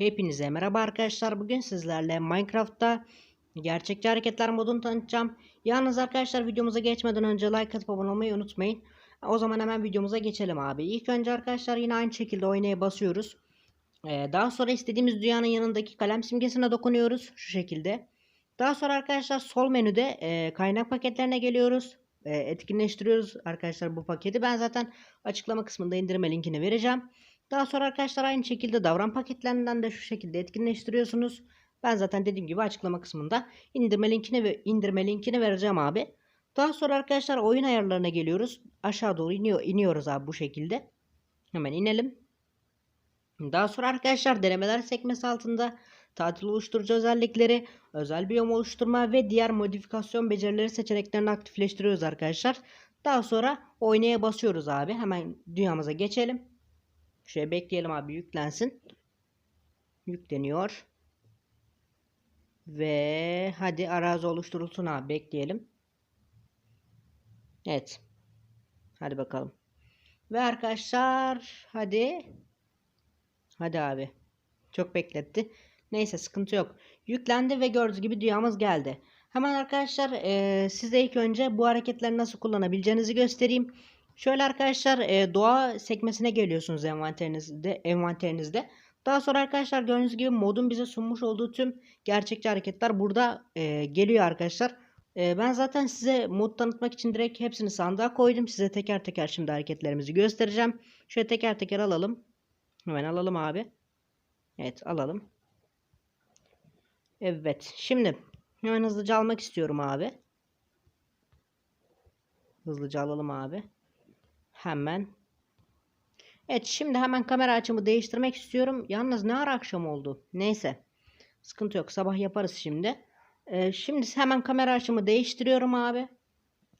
Hepinize merhaba arkadaşlar. Bugün sizlerle Minecraft'ta gerçekçi hareketler modunu tanıtacağım. Yalnız arkadaşlar videomuza geçmeden önce like atıp abone olmayı unutmayın. O zaman hemen videomuza geçelim abi. İlk önce arkadaşlar yine aynı şekilde oynaya basıyoruz. Ee, daha sonra istediğimiz dünyanın yanındaki kalem simgesine dokunuyoruz. Şu şekilde. Daha sonra arkadaşlar sol menüde e, kaynak paketlerine geliyoruz. E, etkinleştiriyoruz arkadaşlar bu paketi. Ben zaten açıklama kısmında indirme linkini vereceğim. Daha sonra arkadaşlar aynı şekilde davran paketlerinden de şu şekilde etkinleştiriyorsunuz. Ben zaten dediğim gibi açıklama kısmında indirme linkini ve indirme linkini vereceğim abi. Daha sonra arkadaşlar oyun ayarlarına geliyoruz. Aşağı doğru iniyor, iniyoruz abi bu şekilde. Hemen inelim. Daha sonra arkadaşlar denemeler sekmesi altında tatil oluşturucu özellikleri, özel biyom oluşturma ve diğer modifikasyon becerileri seçeneklerini aktifleştiriyoruz arkadaşlar. Daha sonra oynaya basıyoruz abi. Hemen dünyamıza geçelim. Şöyle bekleyelim abi yüklensin. Yükleniyor. Ve hadi arazi oluşturulsun abi bekleyelim. Evet. Hadi bakalım. Ve arkadaşlar hadi. Hadi abi. Çok bekletti. Neyse sıkıntı yok. Yüklendi ve gördüğünüz gibi dünyamız geldi. Hemen arkadaşlar e, size ilk önce bu hareketleri nasıl kullanabileceğinizi göstereyim. Şöyle arkadaşlar e, doğa sekmesine geliyorsunuz envanterinizde, envanterinizde. Daha sonra arkadaşlar gördüğünüz gibi modun bize sunmuş olduğu tüm gerçekçi hareketler burada e, geliyor arkadaşlar. E, ben zaten size mod tanıtmak için direkt hepsini sandığa koydum. Size teker teker şimdi hareketlerimizi göstereceğim. Şöyle teker teker alalım. Hemen alalım abi. Evet alalım. Evet şimdi hemen hızlıca almak istiyorum abi. Hızlıca alalım abi. Hemen. Evet şimdi hemen kamera açımı değiştirmek istiyorum. Yalnız ne ara akşam oldu. Neyse. Sıkıntı yok. Sabah yaparız şimdi. Ee, şimdi hemen kamera açımı değiştiriyorum abi.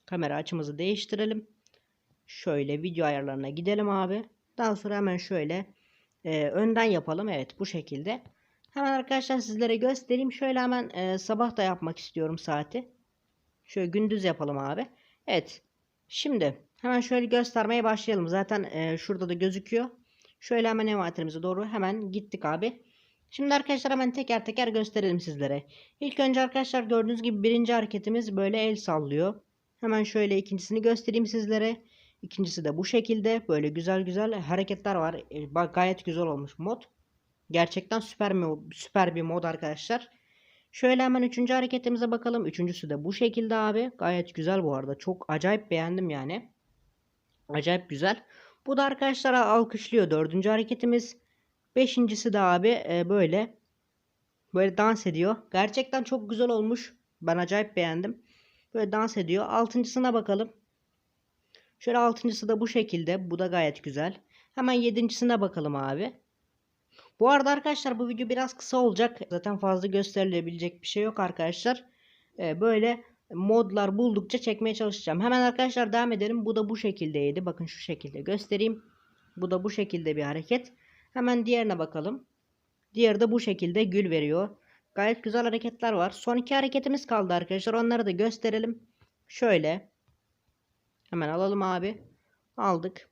Kamera açımızı değiştirelim. Şöyle video ayarlarına gidelim abi. Daha sonra hemen şöyle e, önden yapalım. Evet bu şekilde. Hemen arkadaşlar sizlere göstereyim. Şöyle hemen e, sabah da yapmak istiyorum saati. Şöyle gündüz yapalım abi. Evet. Şimdi hemen şöyle göstermeye başlayalım. Zaten e, şurada da gözüküyor. Şöyle hemen envanterimize doğru hemen gittik abi. Şimdi arkadaşlar hemen teker teker gösterelim sizlere. İlk önce arkadaşlar gördüğünüz gibi birinci hareketimiz böyle el sallıyor. Hemen şöyle ikincisini göstereyim sizlere. İkincisi de bu şekilde böyle güzel güzel hareketler var. E, bak gayet güzel olmuş mod. Gerçekten süper süper bir mod arkadaşlar. Şöyle hemen üçüncü hareketimize bakalım. Üçüncüsü de bu şekilde abi. Gayet güzel bu arada. Çok acayip beğendim yani. Acayip güzel. Bu da arkadaşlar alkışlıyor. Dördüncü hareketimiz. Beşincisi de abi e, böyle. Böyle dans ediyor. Gerçekten çok güzel olmuş. Ben acayip beğendim. Böyle dans ediyor. Altıncısına bakalım. Şöyle altıncısı da bu şekilde. Bu da gayet güzel. Hemen yedincisine bakalım abi. Bu arada arkadaşlar bu video biraz kısa olacak. Zaten fazla gösterilebilecek bir şey yok arkadaşlar. Ee, böyle modlar buldukça çekmeye çalışacağım. Hemen arkadaşlar devam edelim. Bu da bu şekildeydi. Bakın şu şekilde göstereyim. Bu da bu şekilde bir hareket. Hemen diğerine bakalım. Diğeri de bu şekilde gül veriyor. Gayet güzel hareketler var. Son iki hareketimiz kaldı arkadaşlar. Onları da gösterelim. Şöyle. Hemen alalım abi. Aldık.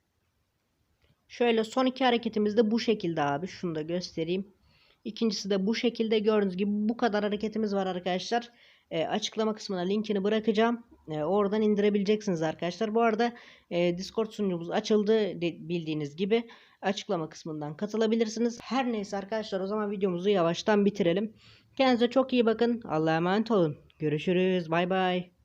Şöyle son iki hareketimiz de bu şekilde abi. Şunu da göstereyim. İkincisi de bu şekilde gördüğünüz gibi bu kadar hareketimiz var arkadaşlar. E, açıklama kısmına linkini bırakacağım. E, oradan indirebileceksiniz arkadaşlar. Bu arada e, Discord sunucumuz açıldı de, bildiğiniz gibi. Açıklama kısmından katılabilirsiniz. Her neyse arkadaşlar o zaman videomuzu yavaştan bitirelim. Kendinize çok iyi bakın. Allah'a emanet olun. Görüşürüz. Bay bay.